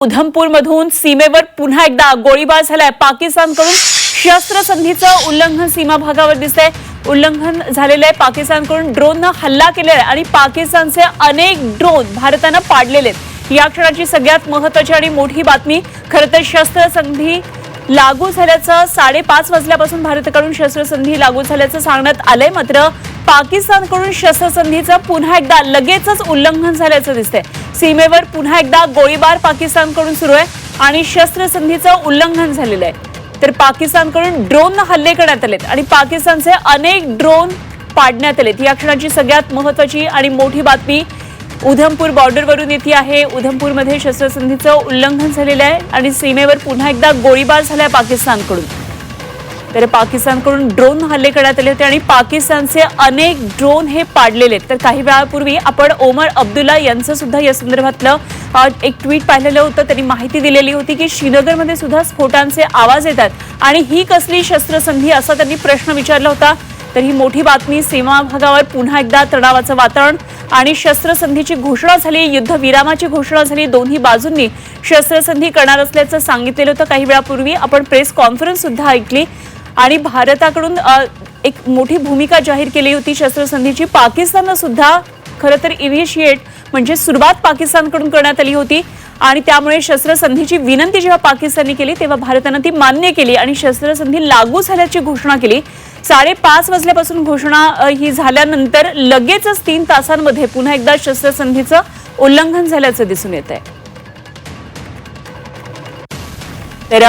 उधमपूरमधून सीमेवर पुन्हा एकदा गोळीबार झालाय. पाकिस्तानकडून शस्त्रसंधीचं उल्लंघन सीमा भागावर दिसतंय. उल्लंघन झालेलं आहे. पाकिस्तानकडून ड्रोननं हल्ला केलेला आहे आणि पाकिस्तानचे अनेक ड्रोन भारतानं पाडलेले आहेत. या क्षणाची सगळ्यात महत्वाची आणि मोठी बातमी खरं तर शस्त्रसंधी लागू झाल्याचं साडेपाच वाजल्यापासून भारताकडून शस्त्रसंधी लागू झाल्याचं सांगण्यात आलंय. मात्र पाकिस्तानकडून शस्त्रसंधीचं पुन्हा एकदा लगेचच उल्लंघन झाल्याचं दिसतंय. सीमेवर पुन्हा एकदा गोळीबार पाकिस्तानकडून सुरू आहे आणि शस्त्रसंधीचं उल्लंघन झालेलं आहे. तर पाकिस्तानकडून ड्रोन हल्ले करण्यात आलेत आणि पाकिस्तानचे अनेक ड्रोन पाडण्यात आलेत. या क्षणाची सगळ्यात महत्वाची आणि मोठी बातमी उधमपूर बॉर्डरवरून येते आहे. उधमपूरमध्ये शस्त्रसंधीचं उल्लंघन झालेलं आहे आणि सीमेवर पुन्हा एकदा गोळीबार झालाय पाकिस्तानकडून. तर पाकिस्तानकडून ड्रोन हल्ले करण्यात आले होते आणि पाकिस्तानचे अनेक ड्रोन हे पाडलेले आहेत. तर काही वेळापूर्वी आपण ओमर अब्दुल्ला यांचं सुद्धा या संदर्भातलं एक ट्विट पाहिलेलं होतं. त्यांनी माहिती दिलेली होती की श्रीनगरमध्ये सुद्धा स्फोटांचे आवाज येतात आणि ही कसली शस्त्रसंधी असा त्यांनी प्रश्न विचारला होता. तर ही मोठी बातमी सीमा भागावर पुन्हा एकदा तणावाचं वातावरण आणि शस्त्रसंधीची घोषणा झाली युद्धविरामाची घोषणा झाली. दोन्ही बाजूंनी शस्त्रसंधी करणार असल्याचं सांगितलेलं होतं. काही वेळापूर्वी आपण प्रेस कॉन्फरन्स सुद्धा ऐकली. आणि भारताकडून एक मोठी भूमिका जाहीर केली होती शस्त्रसंधीची. पाकिस्ताननं सुद्धा खरं तर इनिशिएट म्हणजे सुरुवात पाकिस्तानकडून करण्यात आली होती. आणि त्यामुळे शस्त्रसंधीची विनंती जेव्हा पाकिस्तानने केली तेव्हा भारतानं ती मान्य केली आणि शस्त्रसंधी लागू झाल्याची घोषणा केली. साडेपाच वाजल्यापासून घोषणा ही झाल्यानंतर लगेचच तीन तासांमध्ये पुन्हा एकदा शस्त्रसंधीचं उल्लंघन झाल्याचं दिसून येत आहे तर